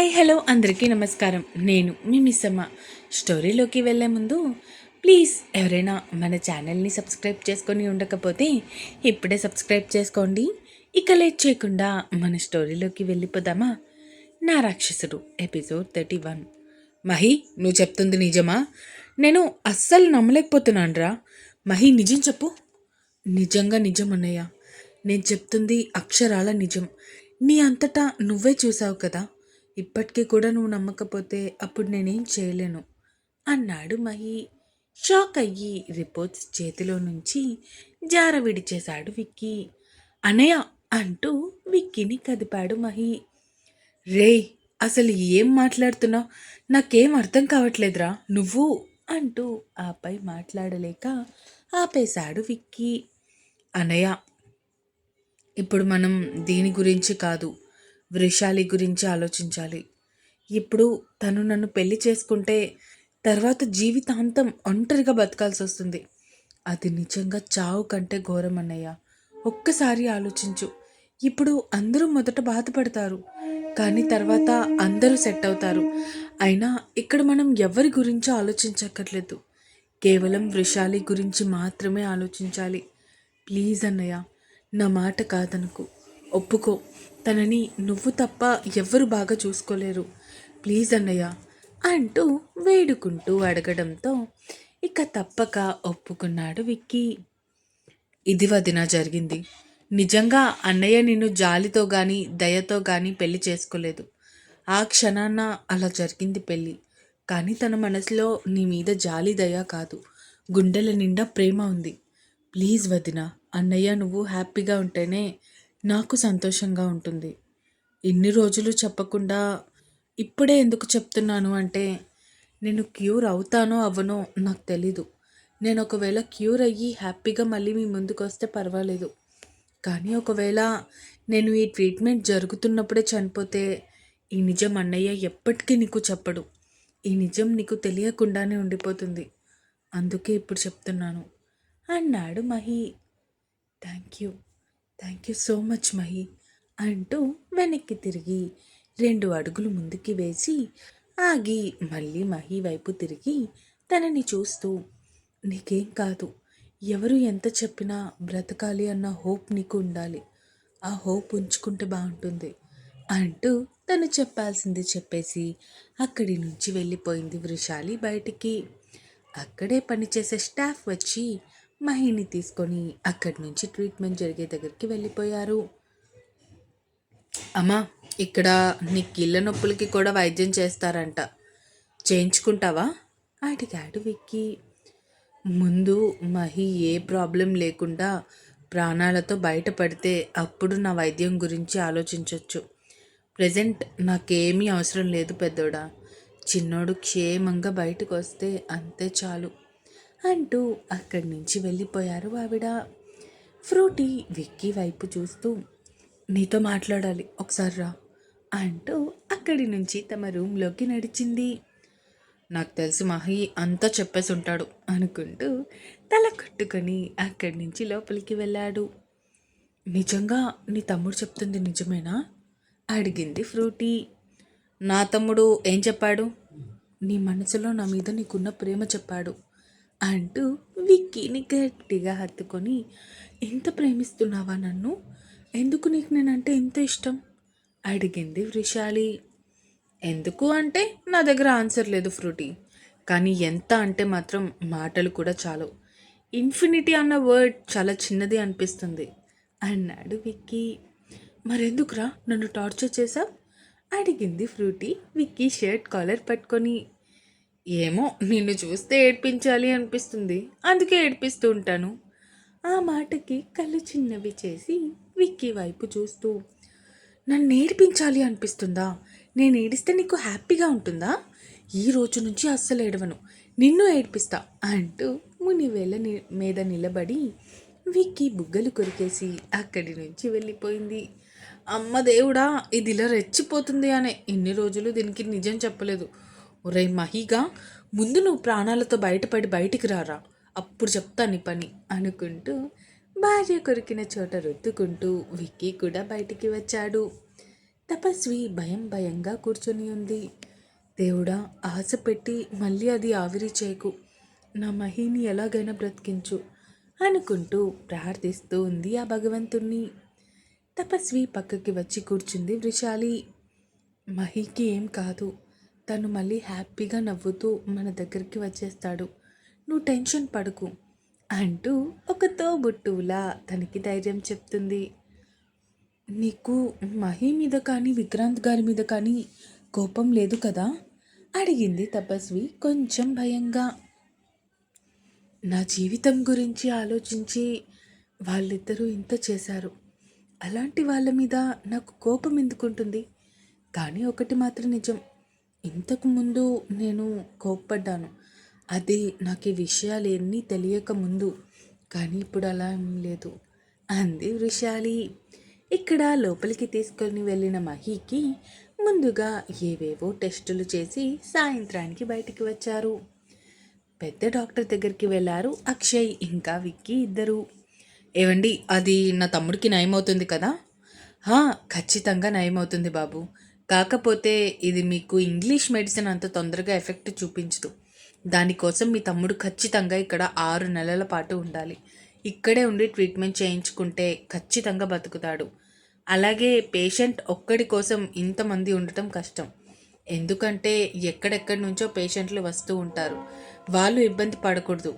Hi hello అందరికీ నమస్కారం. నేను మీ మిస్సమ్మ. స్టోరీలోకి వెళ్ళే ముందు ప్లీజ్ ఎవరైనా మన ఛానల్ని సబ్స్క్రైబ్ చేసుకొని ఉండకపోతే ఇప్పుడే సబ్స్క్రైబ్ చేసుకోండి. ఇక లేట్ చేయకుండా మన స్టోరీలోకి వెళ్ళిపోదామా? నా రాక్షసుడు ఎపిసోడ్ థర్టీ వన్. మహి నువ్వు చెప్తుంది నిజమా? నేను అస్సలు నమ్మలేకపోతున్నాను రా మహి నిజం చెప్పు. నిజంగా నిజం అన్నయ్య. నేను చెప్తుంది అక్షరాల నిజం. నీ అంతటా నువ్వే చూసావు కదా. ఇప్పటికీ కూడా నువ్వు నమ్మకపోతే అప్పుడు నేనేం చేయలేను అన్నాడు మహి. షాక్ అయ్యి రిపోర్ట్స్ చేతిలో నుంచి జార విడిచేశాడు విక్కీ. అనయ అంటూ విక్కీని కదిపాడు మహి. రేయ్ అసలు ఏం మాట్లాడుతున్నావు? నాకేం అర్థం కావట్లేదురా నువ్వు? అంటూ ఆపై మాట్లాడలేక ఆపేశాడు విక్కీ. అనయ ఇప్పుడు మనం దీని గురించి కాదు వృషాలి గురించి ఆలోచించాలి. ఇప్పుడు తను నన్ను పెళ్ళి చేసుకుంటే తర్వాత జీవితాంతం ఒంటరిగా బతకాల్సి వస్తుంది. అది నిజంగా చావు కంటే ఘోరం అన్నయ్య. ఒక్కసారి ఆలోచించు. ఇప్పుడు అందరూ మొదట బాధపడతారు. కానీ తర్వాత అందరూ సెట్ అవుతారు. అయినా ఇక్కడ మనం ఎవరి గురించి ఆలోచించక్కర్లేదు. కేవలం వృషాలి గురించి మాత్రమే ఆలోచించాలి. ప్లీజ్ అన్నయ్య నా మాట కాదనుకు. ఒప్పుకో. తనని నువ్వు తప్ప ఎవ్వరు బాగా చూసుకోలేరు. ప్లీజ్ అన్నయ్య అంటూ వేడుకుంటూ అడగడంతో ఇక తప్పక ఒప్పుకున్నాడు విక్కీ. ఇది వదిన జరిగింది. నిజంగా అన్నయ్య నిన్ను జాలితో కానీ దయతో కానీ పెళ్ళి చేసుకోలేదు. ఆ క్షణాన అలా జరిగింది పెళ్ళి కానీ తన మనసులో నీ మీద జాలి దయ కాదు. గుండెల నిండా ప్రేమ ఉంది. ప్లీజ్ వదిన అన్నయ్య నువ్వు హ్యాపీగా ఉంటేనే నాకు సంతోషంగా ఉంటుంది. ఇన్ని రోజులు చెప్పకుండా ఇప్పుడే ఎందుకు చెప్తున్నాను అంటే నేను క్యూర్ అవుతానో అవ్వనో నాకు తెలీదు. నేను ఒకవేళ క్యూర్ అయ్యి హ్యాపీగా మళ్ళీ మీ ముందుకు వస్తే పర్వాలేదు. కానీ ఒకవేళ నేను ఈ ట్రీట్మెంట్ జరుగుతున్నప్పుడే చనిపోతే ఈ నిజం అన్నయ్య ఎప్పటికీ నీకు చెప్పడు. ఈ నిజం నీకు తెలియకుండానే ఉండిపోతుంది. అందుకే ఇప్పుడు చెప్తున్నాను. అన్నాడు Mahi. Thank you thank you so much Mahi అంటూ వెనక్కి తిరిగి రెండు అడుగులు ముందుకి వేసి ఆగి మళ్ళీ మహి వైపు తిరిగి తనని చూస్తూ నీకేం కాదు. ఎవరు ఎంత చెప్పినా బ్రతకాలి అన్న హోప్ నీకు ఉండాలి. ఆ హోప్ ఉంచుకుంటే బాగుంటుంది అంటూ తను చెప్పాల్సింది చెప్పేసి అక్కడి నుంచి వెళ్ళిపోయింది వృషాలి బయటికి. అక్కడే పనిచేసే స్టాఫ్ వచ్చి మహిని తీసుకొని అక్కడి నుంచి ట్రీట్మెంట్ జరిగే దగ్గరికి వెళ్ళిపోయారు. అమ్మా ఇక్కడ నీ కీళ్ళ నొప్పులకి కూడా వైద్యం చేస్తారంట. చేయించుకుంటావా? అడిగాడు విక్కీ. ముందు మహి ఏ ప్రాబ్లం లేకుండా ప్రాణాలతో బయటపడితే అప్పుడు నా వైద్యం గురించి ఆలోచించవచ్చు ప్రజెంట్ నాకేమీ అవసరం లేదు పెద్దోడా. చిన్నోడు క్షేమంగా బయటకు వస్తే అంతే చాలు. అంటూ అక్కడి నుంచి వెళ్ళిపోయారు ఆవిడ. ఫ్రూటీ విక్కీ వైపు చూస్తూ నీతో మాట్లాడాలి ఒకసారి రా అంటూ అక్కడి నుంచి తమ రూమ్లోకి నడిచింది. నాకు తెలిసి మహి అంతా చెప్పేసి ఉంటాడు అనుకుంటూ తల కట్టుకొని అక్కడి నుంచి లోపలికి వెళ్ళాడు. నిజంగా నీ తమ్ముడు చెప్తుంది నిజమేనా? అడిగింది ఫ్రూటీ. నా తమ్ముడు ఏం చెప్పాడు? నీ మనసులో నా మీద నీకున్న ప్రేమ చెప్పాడు. అంటూ విక్కీని గట్టిగా హత్తుకొని ఎంత ప్రేమిస్తున్నావా నన్ను? ఎందుకు నీకు నేనంటే ఎంత ఇష్టం? అడిగింది వృషాలి. ఎందుకు అంటే నా దగ్గర ఆన్సర్ లేదు ఫ్రూటీ. కానీ ఎంత అంటే మాత్రం మాటలు కూడా చాలు. ఇన్ఫినిటీ అన్న వర్డ్ చాలా చిన్నది అనిపిస్తుంది అన్నాడు విక్కీ. మరెందుకురా? నన్ను టార్చర్ చేసా అడిగింది ఫ్రూటీ. విక్కీ షర్ట్ కాలర్ పట్టుకొని ఏమో నిన్ను చూస్తే ఏడ్పించాలి అనిపిస్తుంది. అందుకే ఏడ్పిస్తూ ఉంటాను. ఆ మాటకి కళ్ళు చిన్నవి చేసి విక్కీ వైపు చూస్తూ నన్ను ఏడిపించాలి అనిపిస్తుందా? నేను ఏడిస్తే నీకు హ్యాపీగా ఉంటుందా? ఈ రోజు నుంచి అస్సలు ఏడవను. నిన్ను ఏడిపిస్తా అంటూ మునివేల ని మీద నిలబడి విక్కీ బుగ్గలు కొరికేసి అక్కడి నుంచి వెళ్ళిపోయింది. అమ్మ దేవుడా ఇది ఇలా రెచ్చిపోతుంది అనే ఎన్ని రోజులు దీనికి నిజం చెప్పలేదు. ఒరే మహిగా ముందు నువ్వు ప్రాణాలతో బయటపడి బయటికి రారా. అప్పుడు చెప్తా నీ పని అనుకుంటూ భార్య కొరికిన చోట రుద్దుకుంటూ విక్కీ కూడా బయటికి వచ్చాడు. తపస్వి భయం భయంగా కూర్చొని ఉంది. దేవుడా ఆశ పెట్టి మళ్ళీ అది ఆవిరి చేయకు నా మహిని ఎలాగైనా బ్రతికించు అనుకుంటూ ప్రార్థిస్తూ ఉంది ఆ భగవంతుణ్ణి. తపస్వి పక్కకి వచ్చి కూర్చుంది వృషాలి. మహికి ఏం కాదు. తను మళ్ళీ హ్యాపీగా నవ్వుతూ మన దగ్గరికి వచ్చేస్తాడు. నువ్వు టెన్షన్ పడుకు అంటూ ఒక తోబుట్టువులా తనకి ధైర్యం చెప్తుంది. నీకు మహి మీద కానీ విక్రాంత్ గారి మీద కానీ కోపం లేదు కదా? అడిగింది తపస్వి కొంచెం భయంగా. నా జీవితం గురించి ఆలోచించి వాళ్ళిద్దరూ ఇంత చేశారు. అలాంటి వాళ్ళ మీద నాకు కోపం ఎందుకుంటుంది? కానీ ఒకటి మాత్రం నిజం ఇంతకుముందు నేను కోప్పడ్డాను. అది నాకు ఈ విషయాలు ఎన్ని తెలియక ముందు. కానీ ఇప్పుడు అలా ఏం లేదు. అంది వృషాలి. ఇక్కడ లోపలికి తీసుకొని వెళ్ళిన మహీకి ముందుగా ఏవేవో టెస్టులు చేసి సాయంత్రానికి బయటికి వచ్చారు. పెద్ద డాక్టర్ దగ్గరికి వెళ్ళారు అక్షయ్ ఇంకా విక్కీ ఇద్దరు. ఏవండి అది నా తమ్ముడికి నయమవుతుంది కదా? ఖచ్చితంగా నయమవుతుంది బాబు. కాకపోతే ఇది మీకు ఇంగ్లీష్ మెడిసిన్ అంత తొందరగా ఎఫెక్ట్ చూపించదు. దానికోసం మీ తమ్ముడు ఖచ్చితంగా ఇక్కడ ఆరు నెలల పాటు ఉండాలి. ఇక్కడే ఉండి ట్రీట్మెంట్ చేయించుకుంటే ఖచ్చితంగా బతుకుతాడు. అలాగే పేషెంట్ ఒక్కడి కోసం ఇంతమంది ఉండటం కష్టం. ఎందుకంటే ఎక్కడెక్కడి నుంచో పేషెంట్లు వస్తూ ఉంటారు. వాళ్ళు ఇబ్బంది పడకూడదు.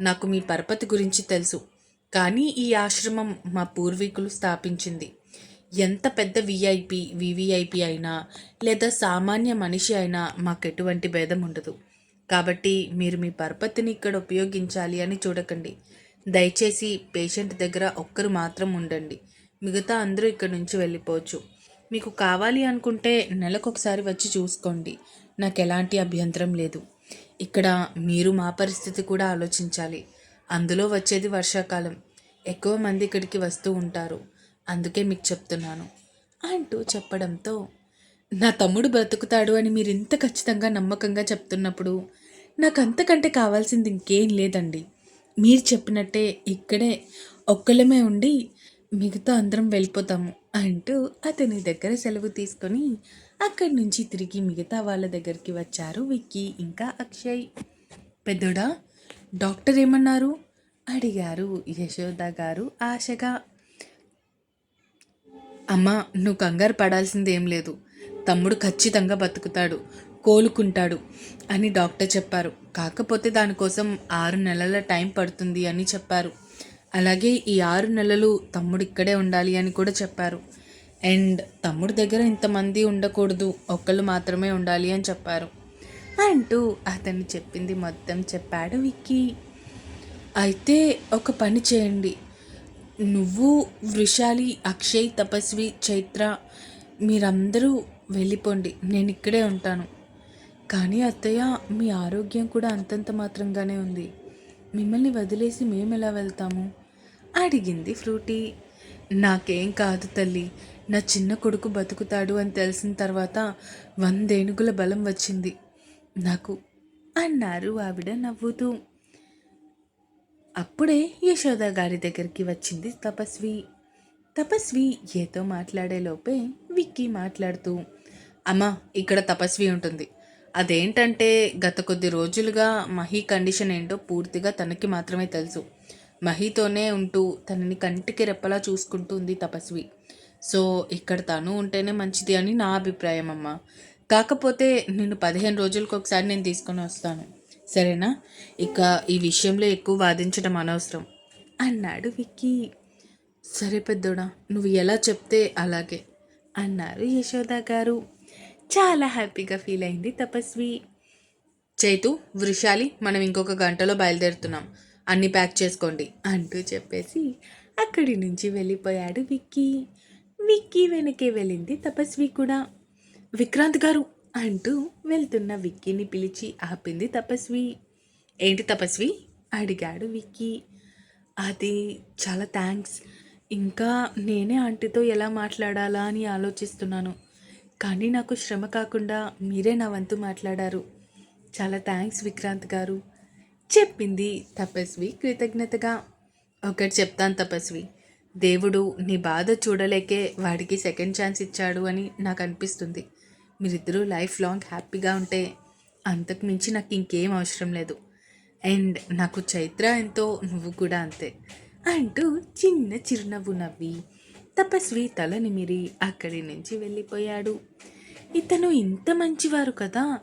నాకు మీ పరపతి గురించి తెలుసు. కానీ ఈ ఆశ్రమం మా పూర్వీకులు స్థాపించింది. ఎంత పెద్ద విఐపి వివిఐపి అయినా లేదా సామాన్య మనిషి అయినా మాకు ఎటువంటి భేదం ఉండదు. కాబట్టి మీరు మీ పరపతిని ఇక్కడ ఉపయోగించాలి అని చూడకండి. దయచేసి పేషెంట్ దగ్గర ఒక్కరు మాత్రం ఉండండి. మిగతా అందరూ ఇక్కడ నుంచి వెళ్ళిపోవచ్చు. మీకు కావాలి అనుకుంటే నెలకొకసారి వచ్చి చూసుకోండి. నాకు ఎలాంటి అభ్యంతరం లేదు. ఇక్కడ మీరు మా పరిస్థితి కూడా ఆలోచించాలి. అందులో వచ్చేది వర్షాకాలం. ఎక్కువ మంది ఇక్కడికి వస్తూ ఉంటారు. అందుకే మీకు చెప్తున్నాను అంటూ చెప్పడంతో నా తమ్ముడు బ్రతుకుతాడు అని మీరు ఇంత ఖచ్చితంగా నమ్మకంగా చెప్తున్నప్పుడు నాకు అంతకంటే కావాల్సింది ఇంకేం లేదండి. మీరు చెప్పినట్టే ఇక్కడే ఒక్కలమే ఉండి మిగతా అందరం వెళ్ళిపోతాము అంటూ అతని దగ్గర సెలవు తీసుకొని అక్కడి నుంచి తిరిగి మిగతా వాళ్ళ దగ్గరికి వచ్చారు విక్కీ ఇంకా అక్షయ్. పెద్దోడా డాక్టర్ ఏమన్నారు? అడిగారు యశోద గారు ఆశగా. అమ్మా నువ్వు కంగారు పడాల్సింది ఏం లేదు. తమ్ముడు ఖచ్చితంగా బతుకుతాడు కోలుకుంటాడు అని డాక్టర్ చెప్పారు. కాకపోతే దానికోసం ఆరు నెలల టైం పడుతుంది అని చెప్పారు. అలాగే ఈ ఆరు నెలలు తమ్ముడు ఇక్కడే ఉండాలి అని కూడా చెప్పారు. అండ్ తమ్ముడు దగ్గర ఇంతమంది ఉండకూడదు ఒక్కళ్ళు మాత్రమే ఉండాలి అని చెప్పారు. అంటూ అతను చెప్పింది మొత్తం చెప్పాడు విక్కీ. అయితే ఒక పని చేయండి నువ్వు వృషాలి అక్షయ్ తపస్వి చైత్ర మీరందరూ వెళ్ళిపోండి. నేను ఇక్కడే ఉంటాను. కానీ అత్తయ్య మీ ఆరోగ్యం కూడా అంతంత మాత్రంగానే ఉంది. మిమ్మల్ని వదిలేసి మేము ఎలా వెళ్తాము? అడిగింది ఫ్రూటీ. నాకేం కాదు తల్లి. నా చిన్న కొడుకు బతుకుతాడు అని తెలిసిన తర్వాత వందేనుగుల బలం వచ్చింది. నాకు అన్నారు ఆవిడ నవ్వుతూ. అప్పుడే యశోద గారి దగ్గరికి వచ్చింది తపస్వి. తపస్వి ఏతో మాట్లాడేలోపే విక్కీ మాట్లాడుతూ అమ్మా ఇక్కడ తపస్వి ఉంటుంది. అదేంటంటే గత కొద్ది రోజులుగా మహి కండిషన్ ఏంటో పూర్తిగా తనకి మాత్రమే తెలుసు. మహితోనే ఉంటూ తనని కంటికి రెప్పలా చూసుకుంటుంది తపస్వి. సో ఇక్కడ తను ఉంటేనే మంచిది అని నా అభిప్రాయం అమ్మా. కాకపోతే నేను పదిహేను రోజులకు ఒకసారి నేను తీసుకొని వస్తాను. సరేనా? ఇక ఈ విషయంలో ఎక్కువ వాదించడం అనవసరం. అన్నాడు విక్కీ. సరే పెద్దోడా నువ్వు ఎలా చెప్తే అలాగే అన్నారు యశోద గారు. చాలా హ్యాపీగా ఫీల్ అయింది తపస్వి. చైతు వృషాలి మనం ఇంకొక గంటలో బయలుదేరుతున్నాం. అన్నీ ప్యాక్ చేసుకోండి అంటూ చెప్పేసి అక్కడి నుంచి వెళ్ళిపోయాడు విక్కీ. విక్కీ వెనకే వెళ్ళింది తపస్వి కూడా. విక్రాంత్ గారు అంటూ వెళ్తున్న విక్కీని పిలిచి ఆపింది తపస్వి. ఏంటి తపస్వి? అడిగాడు విక్కీ. అది చాలా థ్యాంక్స్ ఇంకా నేనే ఆంటీతో ఎలా మాట్లాడాలా అని ఆలోచిస్తున్నాను. కానీ నాకు శ్రమ కాకుండా మీరే నా వంతు మాట్లాడారు. చాలా థ్యాంక్స్ విక్రాంత్ గారు చెప్పింది తపస్వి కృతజ్ఞతగా. ఒకటి చెప్తాను తపస్వి. దేవుడు నీ బాధ చూడలేకే వాడికి సెకండ్ ఛాన్స్ ఇచ్చాడు అని నాకు అనిపిస్తుంది. మీరిద్దరూ లైఫ్ లాంగ్ హ్యాపీగా ఉంటే అంతకు మించి నాకు ఇంకేం అవసరం లేదు. అండ్ నాకు చైత్ర ఎంతో నువ్వు కూడా అంతే. అంటూ చిన్న చిరునవ్వు నవ్వి తపస్వి తల నిమిరి అక్కడి నుంచి వెళ్ళిపోయాడు. ఇతను ఇంత మంచివారు కదా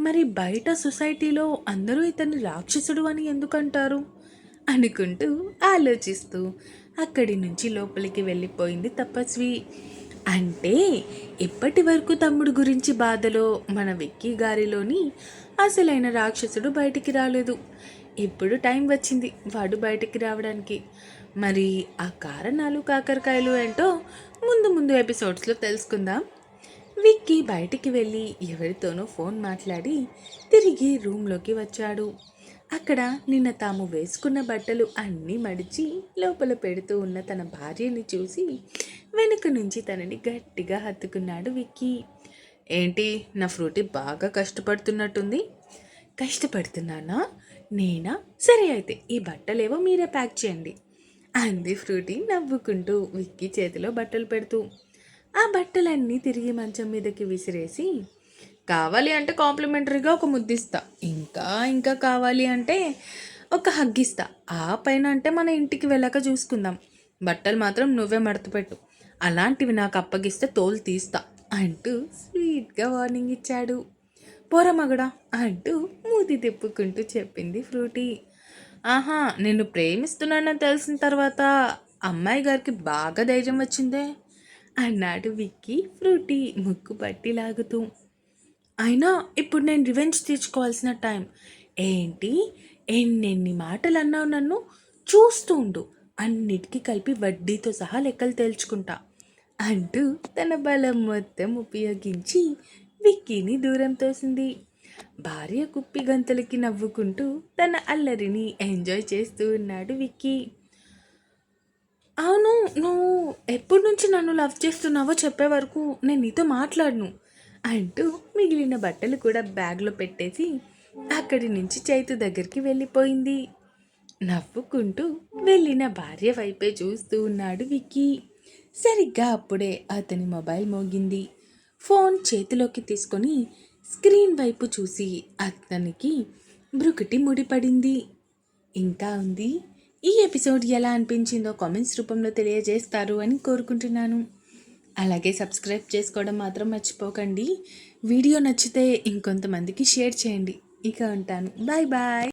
మరి బయట సొసైటీలో అందరూ ఇతన్ని రాక్షసుడు అని ఎందుకంటారు? అనుకుంటూ ఆలోచిస్తూ అక్కడి నుంచి లోపలికి వెళ్ళిపోయింది తపస్వి. అంటే ఇప్పటి వరకు తమ్ముడు గురించి బాధలో మన వెక్కి గారిలోని అసలైన రాక్షసుడు బయటికి రాలేదు. ఇప్పుడు టైం వచ్చింది వాడు బయటికి రావడానికి. మరి ఆ కారణాలు కాకరకాయలు ఏంటో ముందు ముందు ఎపిసోడ్స్లో తెలుసుకుందాం. విక్కీ బయటికి వెళ్ళి ఎవరితోనో ఫోన్ మాట్లాడి తిరిగి రూమ్లోకి వచ్చాడు. అక్కడ నిన్న తాము వేసుకున్న బట్టలు అన్నీ మడిచి లోపల పెడుతూ ఉన్న తన భార్యని చూసి వెనుక నుంచి తనని గట్టిగా హత్తుకున్నాడు విక్కీ. ఏంటి నా ఫ్రూటీ బాగా కష్టపడుతున్నట్టుంది? కష్టపడుతున్నానా? నేనా? సరే అయితే ఈ బట్టలేవో మీరే ప్యాక్ చేయండి. అంది ఫ్రూటీ నవ్వుకుంటూ విక్కీ చేతిలో బట్టలు పెడుతూ. ఆ బట్టలన్నీ తిరిగి మంచం మీదకి విసిరేసి కావాలి అంటే కాంప్లిమెంటరీగా ఒక ముద్దిస్తా. ఇంకా ఇంకా కావాలి అంటే ఒక హగ్గిస్తా. ఆ పైన అంటే మన ఇంటికి వెళ్ళాక చూసుకుందాం. బట్టలు మాత్రం నువ్వే మడతపెట్టు అలాంటివి నాకు అప్పగిస్తే తోలు తీస్తా అంటూ స్వీట్గా వార్నింగ్ ఇచ్చాడు. పోరమగడా అంటూ మూతి తిప్పుకుంటూ చెప్పింది ఫ్రూటీ. ఆహా నిన్ను ప్రేమిస్తున్నానని తెలిసిన తర్వాత అమ్మాయి గారికి బాగా ధైర్యం వచ్చిందే. అన్నాడు విక్కీ. ఫ్రూటీ ముక్కు పట్టి లాగుతూ. అయినా ఇప్పుడు నేను రివెంజ్ తీర్చుకోవాల్సిన టైం. ఏంటి? ఎన్నెన్ని మాటలు అన్నావు నన్ను? చూస్తూ ఉండు. అన్నిటికీ కలిపి వడ్డీతో సహా లెక్కలు తేల్చుకుంటా అంటూ తన బలం మొత్తం ఉపయోగించి విక్కీని దూరం తోసింది. భార్య కుప్పి గంతలకి నవ్వుకుంటూ తన అల్లరిని ఎంజాయ్ చేస్తూ ఉన్నాడు విక్కీ. అవును నువ్వు ఎప్పటి నుంచి నన్ను లవ్ చేస్తున్నావో చెప్పే వరకు నేను నీతో మాట్లాడను అంటూ మిగిలిన బట్టలు కూడా బ్యాగ్లో పెట్టేసి అక్కడి నుంచి చైతు దగ్గరికి వెళ్ళిపోయింది. నవ్వుకుంటూ వెళ్ళిన భార్య వైపే చూస్తూ ఉన్నాడు విక్కీ. సరిగ్గా అప్పుడే అతని మొబైల్ మోగింది. ఫోన్ చేతిలోకి తీసుకొని స్క్రీన్ వైపు చూసి అతనికి బ్రుకుటి ముడిపడింది. ఇంకా ఉంది? ఈ ఎపిసోడ్ ఎలా అనిపించిందో కామెంట్స్ రూపంలో తెలియజేస్తారు అని కోరుకుంటున్నాను. అలాగే సబ్స్క్రైబ్ చేసుకోవడం మాత్రం మర్చిపోకండి. వీడియో నచ్చితే ఇంకొంతమందికి షేర్ చేయండి. ఇక ఉంటాను. Bye bye.